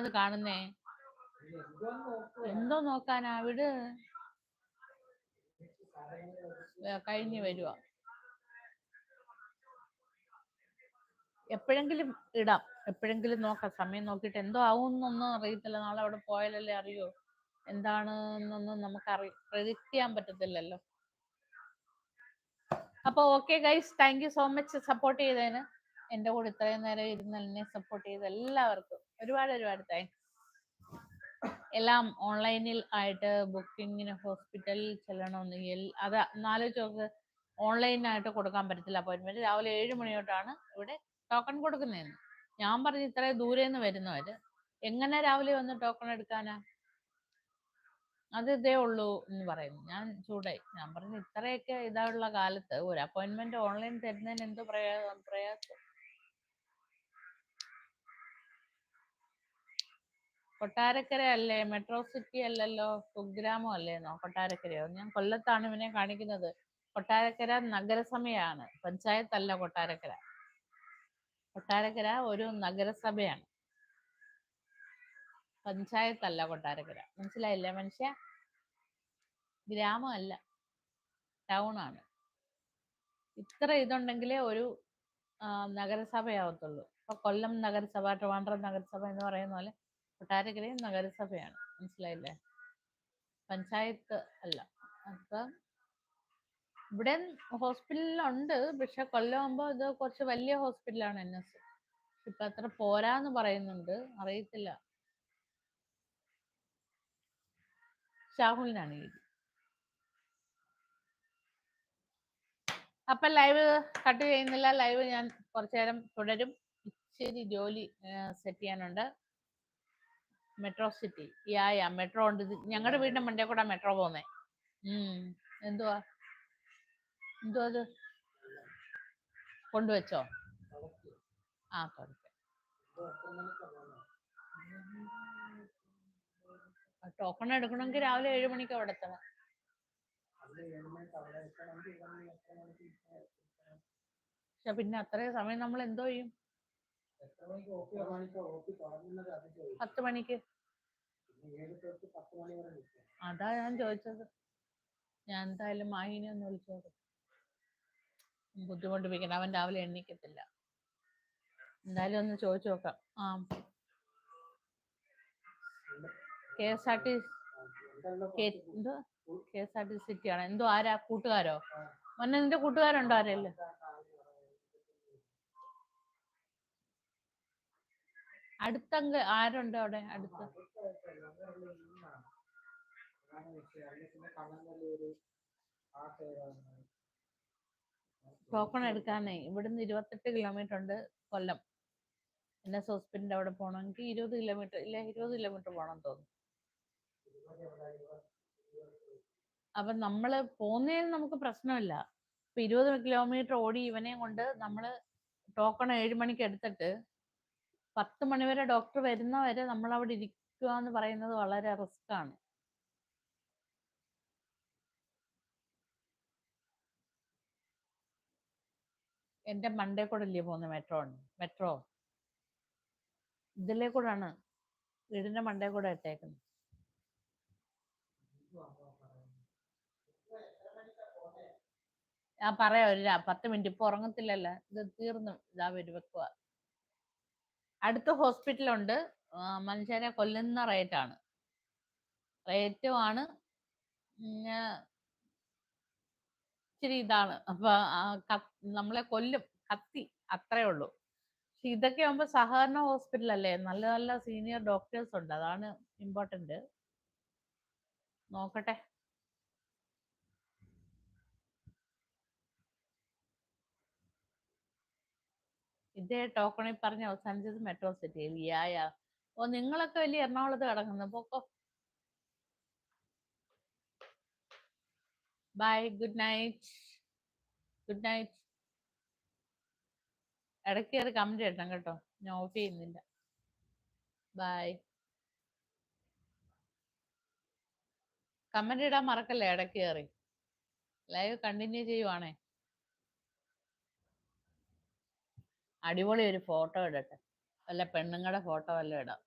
അത് കാണുന്നേ? എന്തോ നോക്കാനാ വിട് കഴിഞ്ഞു വരുക എപ്പോഴെങ്കിലും ഇടാം. എപ്പോഴെങ്കിലും നോക്കാം. സമയം നോക്കിയിട്ട് എന്തോ ആവുമെന്നൊന്നും അറിയത്തില്ല. നാളെ അവിടെ പോയാലല്ലേ അറിയോ. എന്താണ് എന്നൊന്നും നമുക്ക് അറി പ്രഡിക്റ്റ് ചെയ്യാൻ പറ്റത്തില്ലല്ലോ. അപ്പൊ okay guys thank you so much support ചെയ്തതിന്. എന്റെ കൂടെ ഇത്രയും നേരം ഇരുന്ന് എന്നെ സപ്പോർട്ട് ചെയ്ത എല്ലാവർക്കും ഒരുപാട് ഒരുപാട് താങ്ക്സ് എല്ലാം ഓൺലൈനിൽ ആയിട്ട് ബുക്കിങ്ങിന് ഹോസ്പിറ്റലിൽ ചെല്ലണമെന്നെങ്കിൽ അത് നാലോചിച്ച് നോക്ക് ഓൺലൈനായിട്ട് കൊടുക്കാൻ പറ്റത്തില്ല അപ്പോയിൻമെന്റ് രാവിലെ ഏഴ് മണി തൊട്ടാണ് ഇവിടെ ടോക്കൺ കൊടുക്കുന്നതെന്ന്. ഞാൻ പറഞ്ഞു ഇത്രയും ദൂരെ നിന്ന് എങ്ങനെ രാവിലെ വന്ന് ടോക്കൺ എടുക്കാനാ? അത് ഇതേ ഉള്ളൂ എന്ന് പറയുന്നു. ഞാൻ ചൂടായി. ഞാൻ പറഞ്ഞു ഇത്രയൊക്കെ ഇതായുള്ള കാലത്ത് ഒരു അപ്പോയിന്റ്മെന്റ് ഓൺലൈൻ തരുന്നതിന് എന്ത് പ്രയാ പ്രയാസം? കൊട്ടാരക്കര അല്ലേ? മെട്രോ സിറ്റി അല്ലല്ലോ? കുഗ്രാമം അല്ലേന്നോ? കൊട്ടാരക്കരയോ ഞാൻ കൊല്ലത്താണ് ഇവനെ കാണിക്കുന്നത്. കൊട്ടാരക്കര നഗരസഭയാണ്. പഞ്ചായത്ത് അല്ല കൊട്ടാരക്കര. കൊട്ടാരക്കര ഒരു നഗരസഭയാണ്. പഞ്ചായത്തല്ല കൊട്ടാരക്കര. മനസ്സിലായില്ലേ മനുഷ്യ? ഗ്രാമമല്ല. ടൗൺ ആണ് ഇത്ര ഇതുണ്ടെങ്കിലേ ഒരു നഗരസഭയാവത്തുള്ളൂ. ഇപ്പൊ കൊല്ലം നഗരസഭ ട്രിവാൻഡ്രം നഗരസഭ എന്ന് പറയുന്ന പോലെ കൊട്ടാരക്കരയും നഗരസഭയാണ്. മനസ്സിലായില്ലേ? പഞ്ചായത്ത് അല്ല. അപ്പം ഇവിടെ ഹോസ്പിറ്റലുണ്ട്. പക്ഷെ കൊല്ലമാകുമ്പോൾ ഇത് കുറച്ച് വലിയ ഹോസ്പിറ്റലാണ് എൻ എസ്. ഇപ്പൊ അത്ര പോരാന്ന് പറയുന്നുണ്ട്. അറിയത്തില്ല. ഷാഹുലിനാണ് അപ്പൊ ലൈവ് കട്ട് ചെയ്യുന്നില്ല. ലൈവ് ഞാൻ കുറച്ചു നേരം തുടരും. ഇച്ചിരി ജോലി സെറ്റ് ചെയ്യാനുണ്ട്. Metro city yeah yeah metro ഉണ്ട്. ഞങ്ങളുടെ വീടിന്റെ മണ്ടേ കൂടെ മെട്രോ പോന്നേ. ഉം. എന്തുവാ? എന്തുവാ അത് കൊണ്ടുവച്ചോ? ആ കൊടുക്ക ടോക്കൺ എടുക്കണമെങ്കിൽ രാവിലെ ഏഴു മണിക്ക് അവിടെ എത്തണം. പക്ഷെ പിന്നെ അത്രയും സമയം നമ്മൾ എന്തോ ചെയ്യും? പത്ത് മണിക്ക്. അതാ ഞാൻ ചോദിച്ചത്. ഞാൻ എന്തായാലും മാഹിനെ ഒന്ന് വിളിച്ചോട് ബുദ്ധിമുട്ടിപ്പിക്കണം അവൻ രാവിലെ എണ്ണിക്കത്തില്ല എന്തായാലും ഒന്ന് ചോദിച്ചു നോക്കാം. ആ. കെ എസ് ആർ ടി എന്തോ K S R T city ആണ് എന്തോ ആരാ? കൂട്ടുകാരോ? മോനെ നിന്റെ കൂട്ടുകാരുണ്ടോ ആരെല്ലാം? അടുത്തങ്ക് ആരുണ്ട് അവിടെ അടുത്ത്? ടോക്കൺ എടുക്കാനേ. ഇവിടുന്ന് ഇരുപത്തെട്ട് കിലോമീറ്റർ ഉണ്ട് കൊല്ലം. എൻ എസ് ഹോസ്പിറ്റലിന്റെ അവിടെ പോകണമെങ്കിൽ ഇരുപത് കിലോമീറ്റർ ഇല്ല ഇരുപത് കിലോമീറ്റർ പോകണം തോന്നുന്നു. അപ്പൊ നമ്മൾ പോകുന്നതിന് നമുക്ക് പ്രശ്നമില്ല. ഇപ്പൊ ഇരുപത് കിലോമീറ്റർ ഓടി ഇവനെയും കൊണ്ട് നമ്മൾ ടോക്കൺ ഏഴ് മണിക്ക് എടുത്തിട്ട് പത്ത് മണി വരെ ഡോക്ടർ വരുന്ന വരെ നമ്മൾ അവിടെ ഇരിക്കുക എന്ന് പറയുന്നത് വളരെ റിസ്ക് ആണ് എന്റെ മണ്ടേ കൂടെ അല്ലേ പോകുന്നത് മെട്രോ? മെട്രോ? ഇതിലേ കൂടാണ്. വീടിന്റെ മണ്ടേ കൂടെ ഇട്ടേക്കുന്നത്. ഞാൻ പറയാം. ഒരു പത്ത് മിനിറ്റ്. ഇപ്പൊ ഉറങ്ങത്തില്ലല്ലോ. ഇത് തീർന്നു. ഇതാ വരും വെക്കുക അടുത്ത ഹോസ്പിറ്റലുണ്ട്. മനുഷ്യരെ കൊല്ലുന്ന റേറ്റാണ്. റേറ്റും ആണ് റേറ്റ് ആ, ഇച്ചിരി ഇതാണ്. അപ്പൊ നമ്മളെ കൊല്ലും കത്തി അത്രേ ഉള്ളൂ. പക്ഷെ ഇതൊക്കെ ആകുമ്പോ സഹകരണ ഹോസ്പിറ്റൽ അല്ലേ നല്ല നല്ല സീനിയർ ഡോക്ടേഴ്സ് ഉണ്ട്. അതാണ് ഇമ്പോർട്ടന്റ് നോക്കട്ടെ. ഇതേ ടോക്കണിൽ പറഞ്ഞ് അവസാനിച്ചത് മെട്രോ സിറ്റിയിൽ യായ ഓ നിങ്ങളൊക്കെ വലിയ എറണാകുളത്ത് കിടക്കുന്നു. പോക്കോ bye good night good night ഇടയ്ക്ക് കയറി കമന്റ് ഇടണം കേട്ടോ. ഞാൻ ഓഫ് ചെയ്യുന്നില്ല. ബൈ കമന്റ് ഇടാൻ മറക്കല്ലേ ഇടയ്ക്ക് കയറി? ലൈവ് കണ്ടിന്യൂ ചെയ്യുവാണേ. അടിപൊളി ഒരു ഫോട്ടോ ഇടട്ടെ. വല്ല പെണ്ണുങ്ങളുടെ ഫോട്ടോ വല്ലതും ഇടാം.